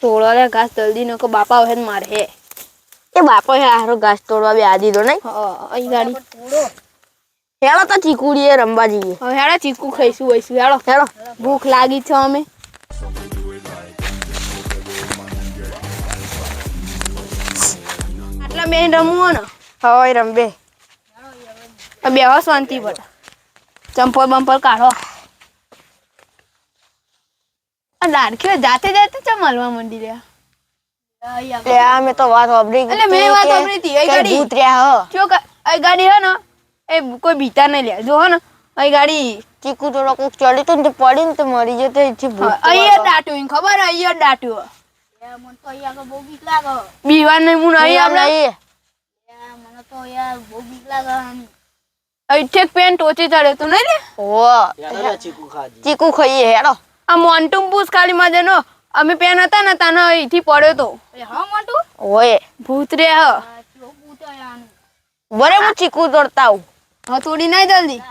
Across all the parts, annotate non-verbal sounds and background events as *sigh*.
તોડવા લે ઘાસ જલ્દી નકો બાપા હવે મારે હે. એ બાપો હે આરો ઘાસ તોડવા બે આ દીધો નહીં. હા અહીં ગાડી. હેળો તો ચીકુડીએ રમવા જઈએ. હવે હેળો ચીકુ ખાઈશું વઈશું હેળો. હેળો. ભૂખ લાગી છે અમે. આટલા બેન રમવું ને? હવે રમબે બેહો શાંતિ પર ચંપલ બંપલ કાઢો. આ જાતે જાતે ચમ હલવા મંડી રહ્યા. લે આ મેં તો વાત વાપરી એટલે મેં વાત સાંભળી હતી, એ ગાડી. ભૂત રહ્યા હ. જો કા- ગાડી હે ને એ કોઈ બીતા નહીં લે. જો હે ને એ ગાડી ચીકુ થોડો કોક ચડી તો ને પડી ને તો મરી જતો ભૂત અહીંયા એને ખબર અહીંયા દાટ્યું બીવાર નહીં હું નહીં આપણે અહીં અહીંઠેક પેન ટોચી ચડે તું નહીં લે? ઓ ચીકુ ખાઈએ હેડો. આ મોન્ટુમ પૂછ ખાલી માં જેનો અમે પેન હતા ને તાનો અહીંથી પડ્યો તો. ઓય. ભૂત રે હ. બરે હું ચીકુ તોડતા હું હવે તોડી નાય જલ્દી.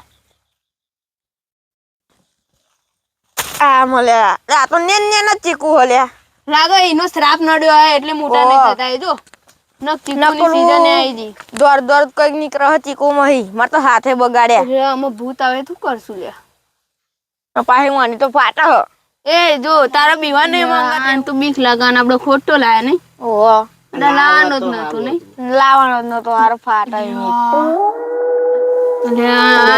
આ મળ્યા. આ તો નેન નેન જ ચીકુ હલ્યા. લાગે એનો શ્રાપ નડ્યો હોય એટલે મોટા. નહીં થતા એ જો. નક ચીકુની નકરું. સીઝન આવી ગઈ. દોડ દોડ કંઈક નીકળે હ ચીકુ માં મારે તો હાથે બગાડ્યા. અરે આમાં ભૂત આવે શું કરશું લે પાછી માની તો ફાટા હ. એ જો તારા બીવા ને. માંગા તું બીક લગાન આપડે ખોટો લાયા નહીં. ઓહો. લાવવાનો જ નતો નહીં. લાવવાનો જ નતો આરો ફાટા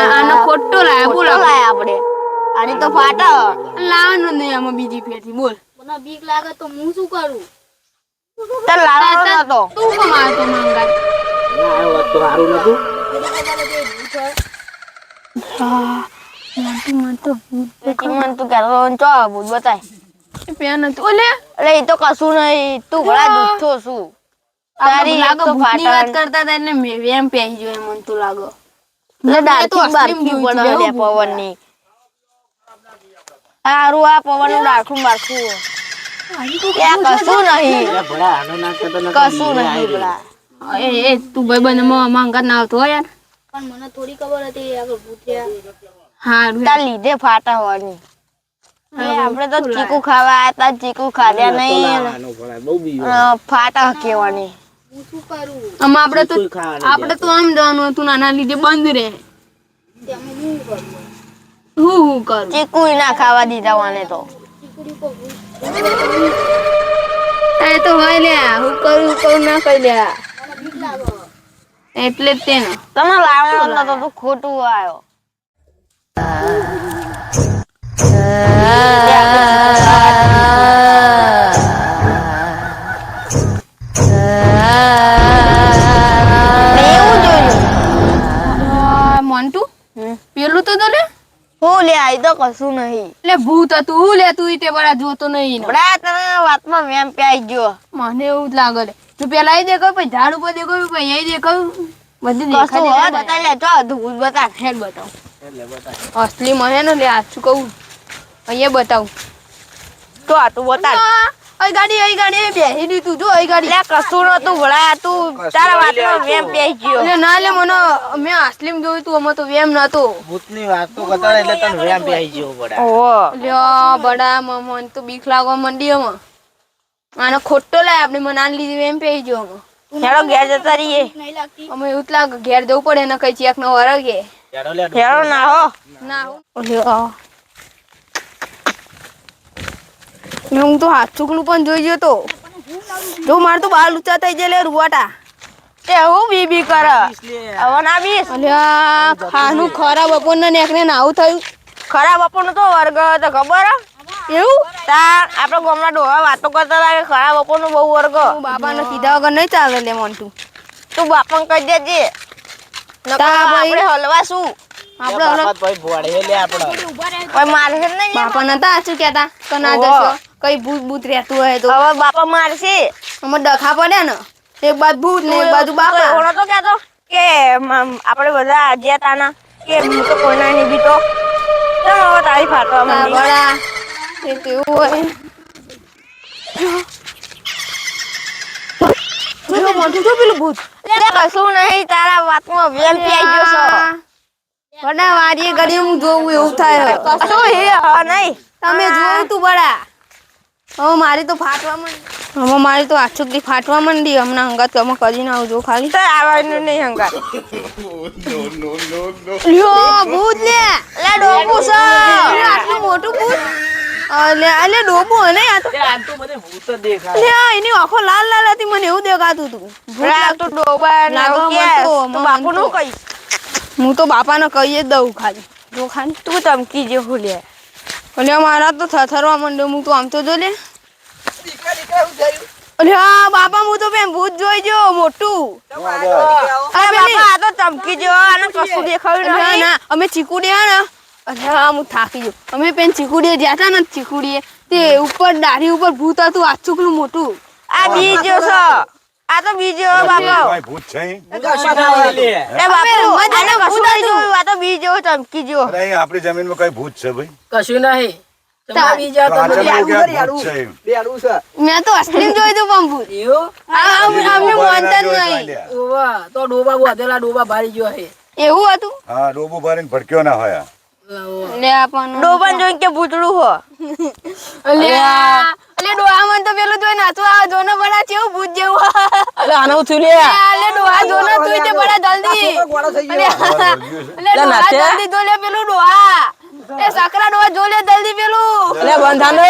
આનો ખોટો લાયા બોલો લાયા આપણે આની તો ફાટા હ. લાવવાનો નહીં આમાં બીજી ફેરથી બોલ. તો લાવવાનો નતો. તું કેમ આવતો માંગા હા મને મને તો ભૂત પછી મને તું કહેતો ચો ભૂત બતાય પેન હતું ઓલે એટલે એ તો કશું નહીં તું ઘણા દુખતો છું તારી લાગો ભૂતની વાત કરતા હતા મેં વેમ પહેરી જો એમ મને તો લાગો એટલે બારખી જોયું પડે લે પવનની હારું આ પવનનું ડાળખું બારખું કશું નહીં કશું નહીં પેલા એ તું ભાઈ બંધ માંગા ના આવતો યાર હારું તાર લીધે ફાટા હોવાની. એ આપણે તો ચીકુ ખાવા આયા તા ચીકુ ખાધ્યા નહીં ફાટા કેવાની. આપડે આપણે તો આપણે તો આમ જવાનું હતું નાના લીધે બંધ રહે. હું હું કરું? ચીકુ ના ખાવા દીધા વાને તો. એ તો હોય લે હું કરું કરું ના કરી લે એટલે જ તેને તમે લાવવાનો તો ખોટું આવ્યો મેં એવું જોયું આ મોન્ટુ હમ. પેલું તો તો લે હું લે આઈ તો કશું નહીં. લે ભૂત હતું હું લે તું તે બડા જોતો નહીં. બડા તને વાતમાં મેમ પ્યાઈ ગયો. મને એવું જ લાગે લે. તું પેલા અહીં દેખાવ પછી ઝાડ ઉપર દેખાવ પછી અહીં દેખાવ બધી દેખાય બતા લે ચો ભૂત બતા હેડ બતાવ. અસલી મને ને લે આછું કહું? અહીંયા બતાવું. તો આ તો બતા અહીં ગાડી અહીં ગાડી બેસી દીધું જો અહીં ગાડી. લે કશું નતું વળા તું તારા વાતમાં વેમ પ્યાઈ ગયો. એટલે ના લે મને મેં આસલીમ જોયું તું અમે તો વેમ નતો ભૂતની વાતો કરતા એટલે તને વેમ પી ગયો બડા ઓ લ્યો બડા મમન મને તો બીક લાગવા મંડી આમાં. આનો ખોટો લાય આપણે મને આન લીધે વેમ પેઈ ગયો હેડો ઘેર જતા રહીએ. અમે એવું લાગે ઘેર જવું પડે ને કઈ ચેક ન વરગે ચાલો લે હેડો ના હો ના લ્યો મેં હું તો હાથ ચૂકલું પણ જોઈ ગયો તો જો માર તો બાર લુચા થઈ જાય લે રૂવાટા તે હું બી કર હવે ના બીસ અલ્યા ખાનું ખરાબ બપોરના નેકને ને આવું થયું ખરા બપોરનો તો વર્ગ હતો ખબર હે? એવું તા આપડે ગામના ડોહા વાતો કરતા હતા કે ખરા બપોરનો બહુ વર્ગ બાપા બાપાને કીધા વગર નહીં ચાલે લે મોન્ટુ તું બાપાને કહી દેજે આપણે હલવા શું આપણે હવે બાપા ભાઈ ભોળે લે આપડે કોઈ મારશે જ નહીં બાપા નતા આચું કેતા કે ના જશો કઈ ભૂત ભૂત રહેતું હોય તો હવે બાપા મારશે અમે ડખા પડ્યા ને એક બાજુ ભૂત ને એક બાજુ બાપા એવો નતો કહેતો કે આપણે બધા જ્યાં તાના કે હું તો કોઈના નહીં બીતો ચાલ હવે તારી ફાટવા માંડી બડા એ તો એવું હોય જો મોટું જો પેલું ભૂત લે કશું નહીં તારા વાતમાં વેલ પી ગયો છો. બડા વારીએ ઘડી હું જોઉં એવું થાય કશું હે હવે નહીં. તમે જોયું તું બડા હવે મારી તો ફાટવા માંડી. હવે મારી તો આછુકથી ફાટવા માંડી. હમણાં હંગાત કમ કરીને આવજો ખાલી. તો આવવાનું નહીં હંગાત. *laughs* લ્યો ભૂત લે. લે ડોકું છે. આટલું મોટું ભૂત. અલે અલે ડોબો ને આ તો. આ તો બધે ભૂત દેખાય લે એની આંખો લાલ લાલ હતી મને એવું દેખાતું હતું. આ તો ડોબા લાગો કે. તો, બાપુ નું કઈ હું તો બાપાને કહીએ જ દઉં ખાલી. જો ખાલી તું ધમકી જેવું લે. અલે મારા તો થથરવા માંડ્યો હું તો આમ તો જો લે. અલે હા બાપા હું તો બેન ભૂત જોઈ જો મોટું. અરે બાપા આ તો ધમકી જો આને કશું દેખાયું ના અમે ચીકુ ચીકુડીએ ને. અરે હા હું થાકી ગયો. અમે પેન ચીકુડીએ જ્યાં હતા ને ચીકુડીએ તે ઉપર દાઢી ઉપર ભૂત હતું આચુકલું મોટું. આ બીજો છો? આ તો બીજો બાપા. ભૂત છે. એ બાપુ આને કશું નહીં. જોયું આ તો બીજો ચમકી જો અરે આપણી જમીનમાં કઈ ભૂત છે ભાઈ? કશું નહીં? મેં તો અસલી જોઈ તું પણ ભૂત. એવું? આ અમે અમે ડોબા માનતા જ નહીં. તો ડોબા બાંધેલા ડોબા ભારી ગયો હે એવું હતું? હા ડોબો ભરીને ભડક્યો ના હોય. લે પણ ડોબાન જોઈને કે ભૂતડું હો. અલે અલે ડોહા મન તો પેલું જોઈ નાચું આ જોનો બડા કેવું ભૂત જેવું અલે આનું થયું લે. અલે ડોહા જોનો તું તે બડા જલ્દી. અલે તમારે વળગ્યું છે? અલે ડોહા જલ્દી જો લે પેલું ડોહા. એ સકરા ડોહા જો લે જલ્દી પેલું. અલે બંધાનો.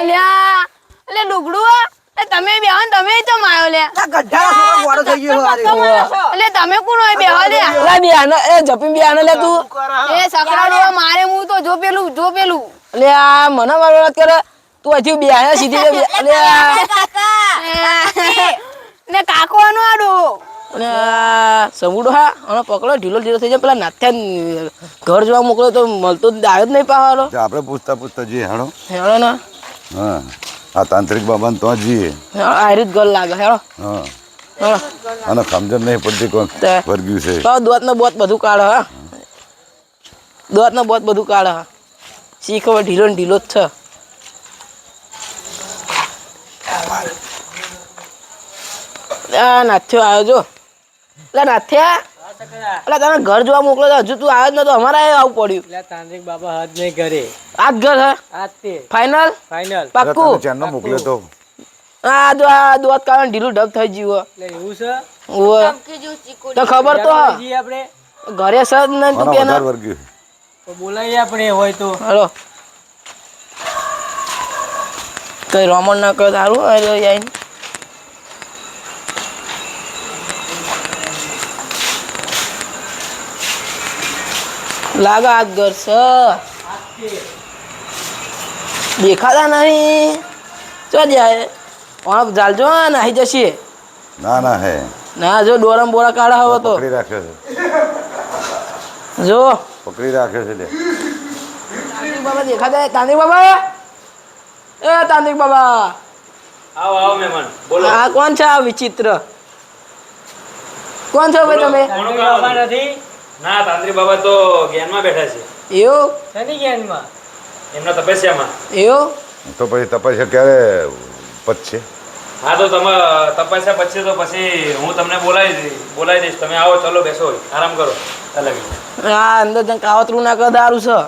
અલ્યા અલે ડુગડું તમે તમે માયો લે અલે તમે કોણ હોય બેહો લે અલે બિયાનો એ જપી બિયાનો લે તું. એ સકરા મારે હું તો જો પેલું જો પેલું. અલે આ મને મારો વાત કરે તું હજી બિયાને સીધી લે બિયા- અલે ને કાકો. આનો આડો. અલે સમુડો હા અને પકડો ઢીલો ઢીલો થઈ જાય. પેલા નાથ્યા ઘર જોવા મોકલો તો મળતો જ આવ્યો જ નહીં પાવાનો આપણે પૂછતા પૂછતા જોઈએ ને. હા. આ તાંત્રિક બાબાને તો જઈએ હેળો ગોલ લાગે હેડો. હા. અને સમજણ નહીં પડતી કોણ. વર્ગ્યું છે. તો દોત ને બોત બધું કાઢો હા. દોત ને બોત બધું કાઢો હા. શી ઢીલો ને ઢીલો જ છે. આ નાથ્યો આવ્યો જો. એટલે નાથ્યા. એટલે તને ઘર જોવા મોકલો તો હજુ તું આવ્યો જ નતો. અમારે આવું પડ્યું. એટલે તાંત્રિક બાબા હાથ નહીં કરે. આ જ ઘર હે? આજ તે. ફાઇનલ ફાઇનલ પાક્કું? ચેનનો મોકલ્યો તો. આ દો આ દોત કારણ ઢીલું ઢબ થઈ ગયું એટલે એવું છે? ઓવે. તો ખબર તો આપણે ઘરે સજ નહીં તું આનો કે ના તો બોલાવીએ આપણે હોય તો. હલો. કઈ રોમણ ના કરો તારું અરે આઈને લાગે આ ઘર છે. દેખાતા નહીં. ચો જાય? પણ ચાલજો નાહી આવી જશે. ના ના હે. ના જો ડોરમ બોરા કાઢા હવે તો. પકડી રાખ્યો છે. જો. પકડી રાખ્યો છે લે. બાબા દેખાતા તાંત્રિક બાબા? એ તાંત્રિક બાબા. આવો આવો મહેમાન. બોલો. આ કોણ છે આ વિચિત્ર? કોણ છો ભાઈ તમે? નથી ના તાંત્રી બાબા તો જ્ઞાનમાં બેઠા છે. એવો? શની જ્ઞાનમાં એમના તપસ્યામાં. એવો? તો પછી તપસ્યા ક્યારે પછી હા તો તમે તપસ્યા પછી તો પછી હું તમને બોલાવી બોલાવી દઈશ. તમે આવો ચલો બેસો. આરામ કરો. અલગ આ અંદર જણ કાવતરું ના કર દારૂ છે.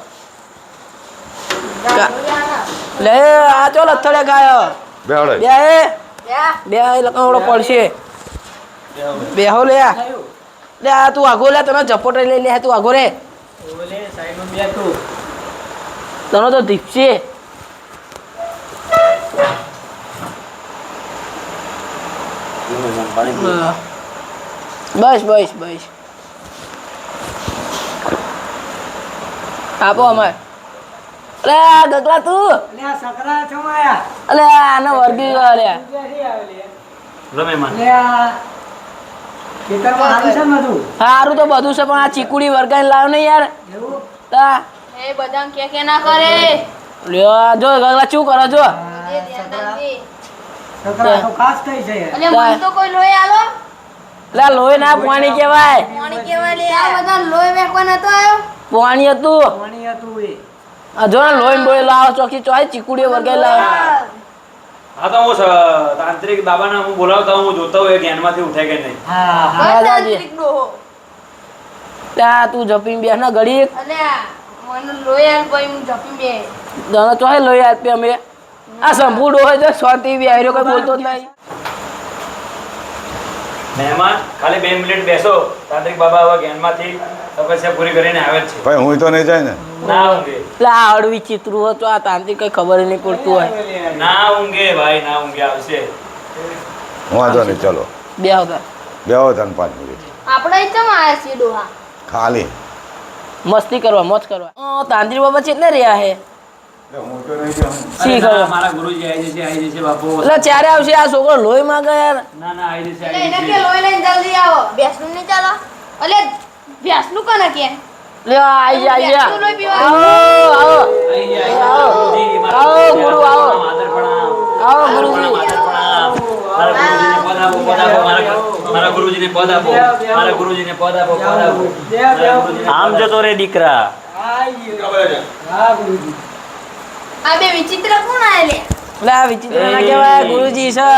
લે આ ચો લથડે ગાયો? બે બે. બે એ લકડો પડશે. બેહો લે લે આ તું આગો લે તને ઝપોટે લઈ લે તું આગો રે. ઓલે સાઈડમાં બે તું તને તો દીપશે બસ બસ બસ. આપો અમાર. અલે આ ગગલા તું. એટલે આ સકરા છો આયા અલે આનો વર્ગી ગયો લે સારું તો બધું છે પણ આ ચીકુડી વર્ગાઈને લાવ ને યાર. એ બધા કે કે ના કરે. લ્યો જો ગગલા શું કરો જો. લોહી ના પાણી કહેવાય પાણી હતું. પાણી હતું એ. આ જો ને લોહી બોય લાવો ચોકી ચોય ચીકુડી વર્ગાઈ લાવ. હા તો હું તાંત્રિક બાબાને હું બોલાવતા હું જોતો હોય જ્ઞાનમાંથી ઉઠે કે નહીં? હા હા હા, તાંત્રિક ડોહો ત્યાં તું જપીને બેસ ને ઘડી અલે મને લોહી આલ પછી હું જપી બે દનો ચોય લોહી આપી અમે. આ સંપૂર્ણ હોય તો શાંતિ બી આયરો કોઈ બોલતો જ નહીં. મહેમાન ખાલી બે મિનિટ બેસો. તાંત્રિક બાબા હવે જ્ઞાનમાંથી તપસ્યા પૂરી કરીને આવે છે. ભાઈ હું તો નહીં જાય ને. ના ઊંઘે. એટલે આ ચિત્રું હતું આ તાંત્રિક કઈ ખબર નહીં પડતું હોય. ના ઊંઘે ભાઈ ના ઊંઘે આવશે. વાંધો નહીં ચલો. બે હતા બેહો તને પાંચ મિનિટ. આપણે ચમ આયા છીએ ડોહા? ખાલી. મસ્તી કરવા મોજ કરવા. તાંત્રિક બાબા ચેટલે રહ્યા હે? મારા ગુરુજી આવી જશે આવી જશે બાપુ. એટલે ચારે આવશે આ છોકરો લોહી માંગે યાર. ના ના આવી જશે આવી એને કે લોહી લઈને જલ્દી આવો. ભેંસનું નહીં ચાલો? એટલે ભેંસનું કોને કે? લે આઈ આઈ જા. ભેંસનું લોહી પીવા. આવો આવો. આવો, ગુરુજી, મારા આવો, ગુરુજી, ગુરુ, આવો. આવો ગુરુજી. પ્રણામ, આદર પ્રણામ. મારા ગુરુજીને પદ આપો, મારા- મારા ગુરુજીને પદ આપો. પદ આપો, પદ આપો. મારા ગુરુજીને આમ જતો રે દીકરા. હા ગુરુજી. આ બે વિચિત્ર કોણ આયેલે એટલે આ વિચિત્ર ના કહેવાય ગુરુજી છે.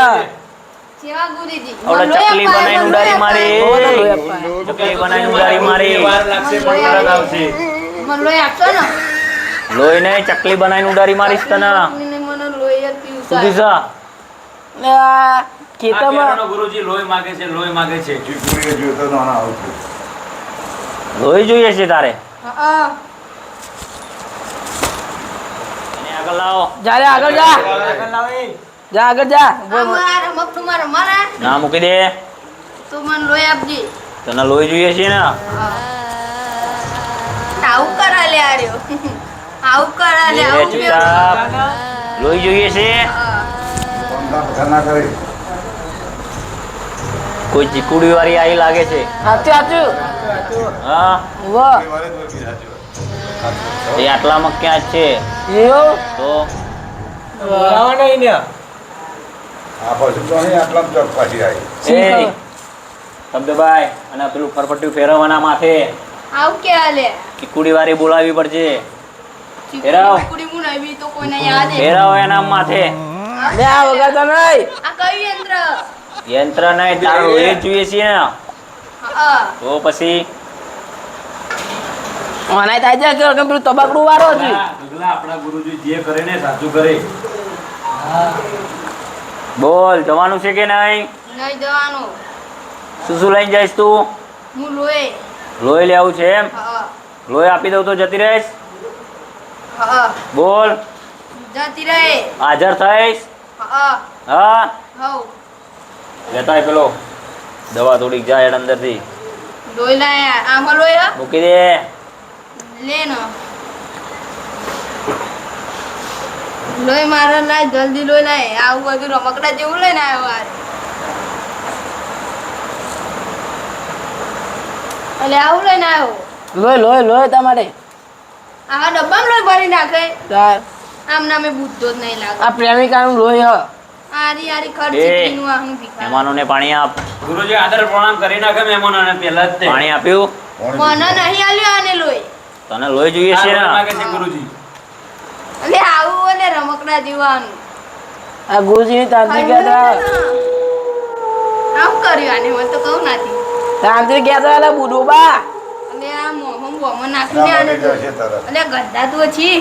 જેવા ગુરુજી. ઓલા લોહી ચકલી બનાવીને મને મારી. ચકલી બનાવીને ઉડારી મારી. વાર લાગશે પણ તરત આવશે મને લોહી આપશો ને? લોહી નહીં ચકલી બનાવીને ઉડારી મારીશ તને. મને લોહી જ પીવું છે. જા. એટલે આ આ ખેતરમાં ગુરુજી લોહી માગે છે લોહી માગે છે. ચીકુડીએ જોયો તો નાના આવું છું લોહી જોઈએ છે તારે. હા એને આગળ લાવો. આગળ જા. જા આગળ જા. મારા મારા ના મૂકી દે. તું મને લોહી આપજે. તને લોહી જોઈએ છે ને? આવું કરા લે આર્યો. આવું કરા લે લે આવું લોહી જોઈએ છે? કોઈ ચીકુડી વાળી આવી લાગે છે? સાચું સાચું હા. વાહ એ આટલામાં ક્યાં છે? એવું? તો? બોલાવા નહીં ને આ પછી તો અહીં આટલામાં ચોક પાછી આવી એ શબ્દભાઈ અને પેલું ફરફટ્યું ફેરવવાના માથે. આવું કે પડશે ફેરવ. તો કોઈને યાદ એના માથે. લે આ વગાડતા નહીં. આ કયું યંત્ર? યંત્ર નહીં તારું જોઈએ છે ને. તો પછી મને થાય છે કે પેલું તબાકડું વારો છે. આપણા ગુરુજી જે કરે ને સાચું કરે. બોલ જવાનું છે કે નહીં? નહીં જવાનું. શું શું લઈને જઈશ તું? હું લોહી. લોહી લેવું છે એમ? લોહી આપી દઉં તો જતી રહીશ? હા બોલ. જતી રહે. હાજર થઈશ? હા હા. લેતા પેલો. દવા થોડીક જાય અંદરથી. લોહી લાયા. આમાં લોહી મૂકી દે. લે ને લોહી મારા લાય જલ્દી લોહી લાય. આવું બધું રમકડા જેવું લઈને આવ્યો આ એટલે આવું લઈને આવ્યો. લોહી લોહી લોહી તમારે. આવા ડબ્બામાં લોહી ભરી નાખે? તાર. આમ નામે બુદ્ધો જ નહીં લાગે. આ પ્રેમિકાનું લોહી હ. આરી આરી ખર્ચ એ. આ હું ભીખા મહેમાનોને પાણી આપ. ગુરુજી આદર પ્રણામ કરી નાખે મહેમાનોને પહેલા જ પાણી આપ્યું. મને નહીં આલ્યો આને લોહી. તને લોહી જોઈએ છે? ને માગે છે ગુરુજી. એટલે આવું અને રમકડા જીવાનું આ ગુરુજીની તાંત્રિક યાત્રા આમ કર્યું આને મને તો કહું નથી. તાંત્રિક યાત્રા એટલે બુડોબા અને આ મોહમ બોમો આને. તો જશે તરત એટલે ગદ્દા તો છી.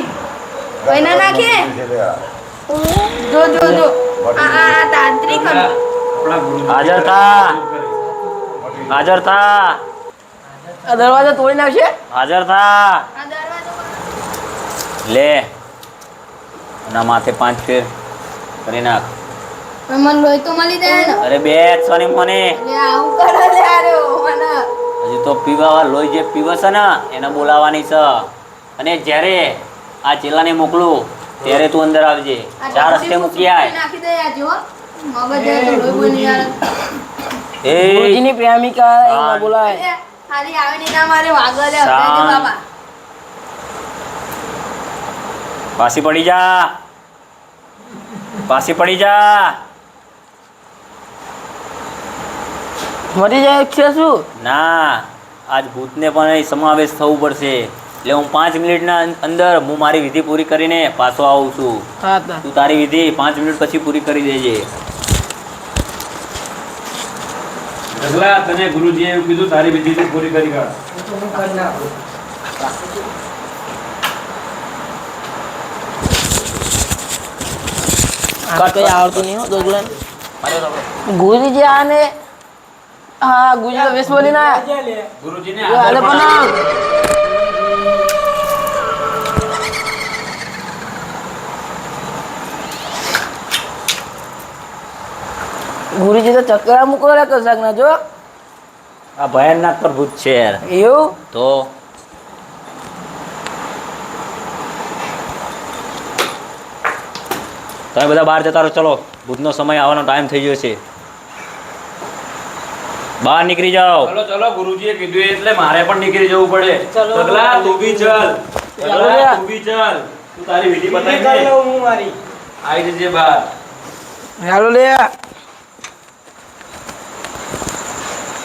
કોઈ ના નાખે. જો જો જો. આ તાંત્રિક હતું. હાજર થા. હાજર થા. આ દરવાજો તોડી નાખશે? હાજર થા. આ દરવાજો બંધ. લે. ના માથે પાંચ ફેર કરી નાખ. મન લોહી તો મળી જાય ને. અરે બે સોની મને. આવું કરે લે આરે મને. હજી તો પીવા લોહી જે પીવે છે ને એને બોલાવવાની છે. અને જ્યારે આ ચેલાને મોકલું ત્યારે તું અંદર આવજે. ચાર રસ્તે મૂકી આય. નાખી દે આ જો. મગજ લોહી બની યાર એ. ગુરુજીની પ્રેમિકા બોલાય. ખાલી આવીને ને મારે વાગલે હટાઈ બાબા પાસી પડી જા. પાસી પડી જા. મરી જાય છે શું? ના આજ ભૂતને પણ અહીં સમાવેશ થવું પડશે. એટલે હું પાંચ મિનિટના અંદર હું મારી વિધિ પૂરી કરીને પાછો આવું છું. તું તારી વિધિ પાંચ મિનિટ પછી પૂરી કરી દેજે. ગગલા તને ગુરુજીએ એવું કીધું તારી વિધિ તું પૂરી કરી કાઢ તો હું કરી નાખું આ કઈ આવડતું નહીં હો દોગલાને ગુરુજી આને હા ગુરુજી તો વેસ બોલી ના ગુરુજીને આલે આદર પણ ગુરુજી તો ચક્કરા મૂકો રે કશાક ના જો. આ ભયાનક ભૂત છે યાર. એવું? તો? તમે બધા બહાર જતા રહો ચલો. ભૂતનો સમય આવવાનો ટાઈમ થઈ ગયો છે. બહાર નીકળી જાઓ. ચલો ચલો ગુરુજીએ કીધું એટલે મારે પણ નીકળી જવું પડે. પગલા તું બી ચલ. પગલા તું બી ચલ. તું તારી વિધિ બતાવી દે. હું મારી. આવી જજે બહાર. હેલો લે.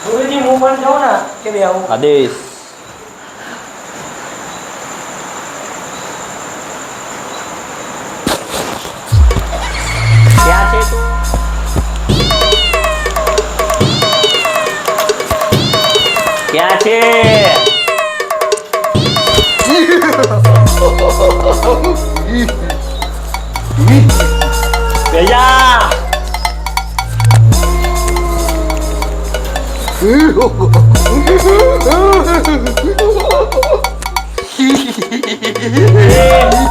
ગુરુજી હું પણ જાઉં ને કે બે આવું આદેશ ક્યાં છે તું ક્યાં છે બેજા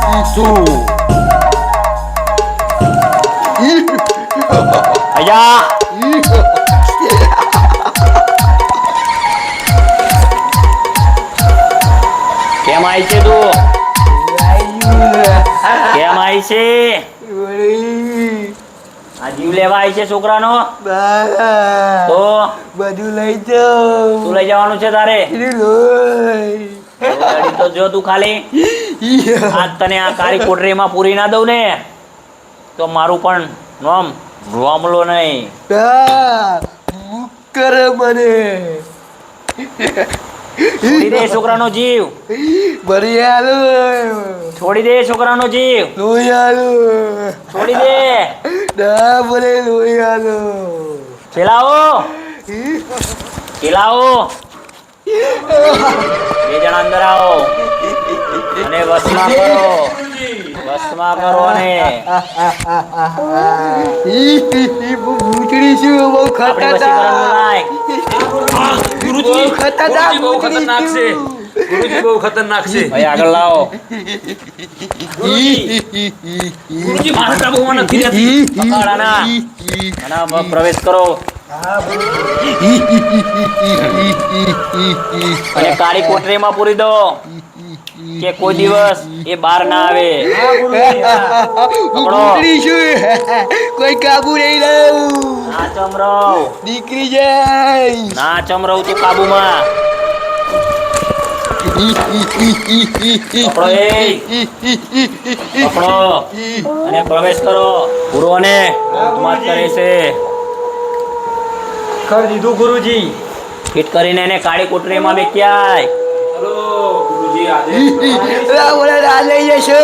આયા આવી છે છોકરાનો? તો બધું લઈ જાઉં. તું લઈ જવાનું છે તારે? તો જો તું ખાલી. આજ તને આ કાળી કોટરીમાં પૂરી ના દઉં ને તો મારું પણ નોમ રોમલો નહીં. કરે મને. છોડી દે છોકરાનો જીવ બરી આલો છોડી દે છોકરાનો જીવ લોહી આલો છોડી દે ના બોલે લોહી આલો ચેલાવો ખેલાવો બે જણા અંદર આવો અને વસમાં કરો વસમાં કરો ને ભૂતડી શું બહુ બોલાય ગુરુજી ખતરનાક બહુ ખતરનાક છે. ગુરુજી બહુ ખતરનાક છે. ભાઈ આગળ લાવો. ગુરુજી મારા બહુ નથી રહેતી પકડાના પ્રવેશ કરો. અને કાળી કોટરીમાં પૂરી દો. કે કોઈ દિવસ એ બહાર ના આવે. કોઈ કાબુ નહીં રહ્યું. ના ચમરવ. દીકરી જાય. ના ચમરવ તું કાબુમાં. પકડો એ. પકડો. અને પ્રવેશ કરો. પૂર્વને મત કરે છે. કરી દીધું ગુરુજી. ફિટ કરીને એને કાળી કોટરીમાં હલો. ગુરુજી આજે બોલે ના લઈ જશો.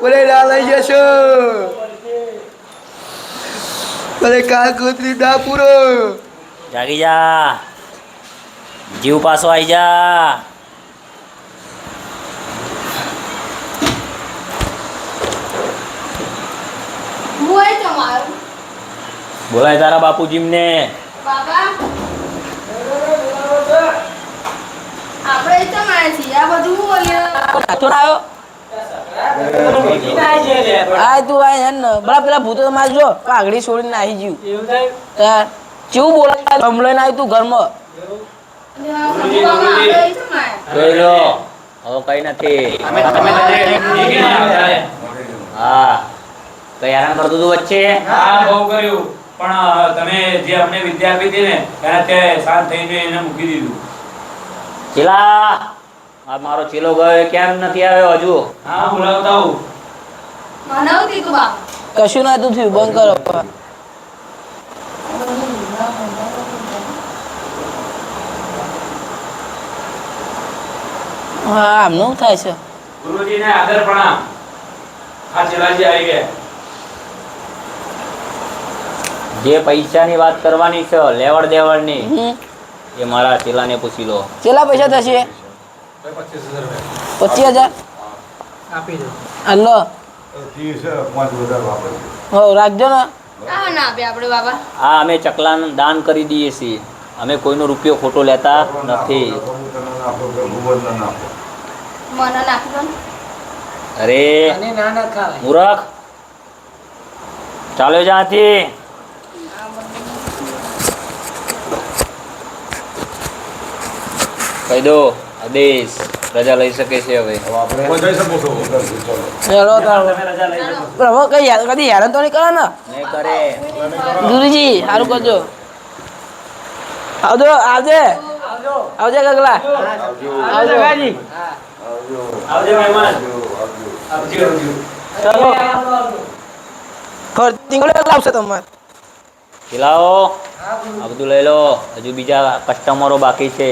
બોલે ના લઈ જશો. બોલે કાલ કૂતરી ના પૂરો. જાગી જા. જીવ પાછો આવી જા. બોલાય તારા બાપુજીમને. બાબા. આપણે તો માણે છીએ. આ બધું આવ્યો. આ તું આ હેન. બરા પેલા ભૂતો માર જો પાઘડી છોડીને નાહી જ્યું તાર ચેવું બોલાય હમણાં આવ્યું તું ઘરમાં. આપણે એ તમારે. જોઈ લો હવે કઈ નથી. તમે તમે બધે નીકળી આવ્યા છે. હા. કઈ હેરાન કરતું તું વચ્ચે? હા બહુ કર્યું. પણ તમે જે અમને વિદ્યા આપી હતી ને એના તે શાંત થઈને એને મૂકી દીધું. ચેલા! આ મારો ચીલો ગયો કેમ નથી આવ્યો હજુ? હા બોલાવતા હું મનાવતી તું બા કશું નતું થયું બંધ કરો. હા આમનું થાય છે. ગુરુજીને આદર પ્રણામ. આ ચીલાજી આવી ગયા. જે પૈસાની વાત કરવાની છે લેવડ દેવડની. એ મારા ચેલાને પૂછી લો. ચેલા પૈસા થશે? પચીસ હજાર? આપી દો. હો રાખજો ને. આ અમે ચકલાનું દાન કરી દઈએ છીએ. અમે કોઈનો રૂપિયો ખોટો લેતા નથી. અરે અને ના. ના ખાવાય મૂરખ. ચાલો જ્યાંથી. કહી દો આદેશ રજા લઈ શકે છે હવે હવે આપણે જઈ શકો છો ચલો હવે કઈ યાર કદી હેરાન તો નહીં કરે ને કરે ગુરુજી સારું કરજો આવજો આવજે આવજે ગગલા આવજો આવજો આવજો મહેમાન આવજો આવજો ચલો ફરતી ગોળે લાવશે તમારે ખીલાઓ આ બધું લઈ લો હજુ બીજા કસ્ટમરો બાકી છે.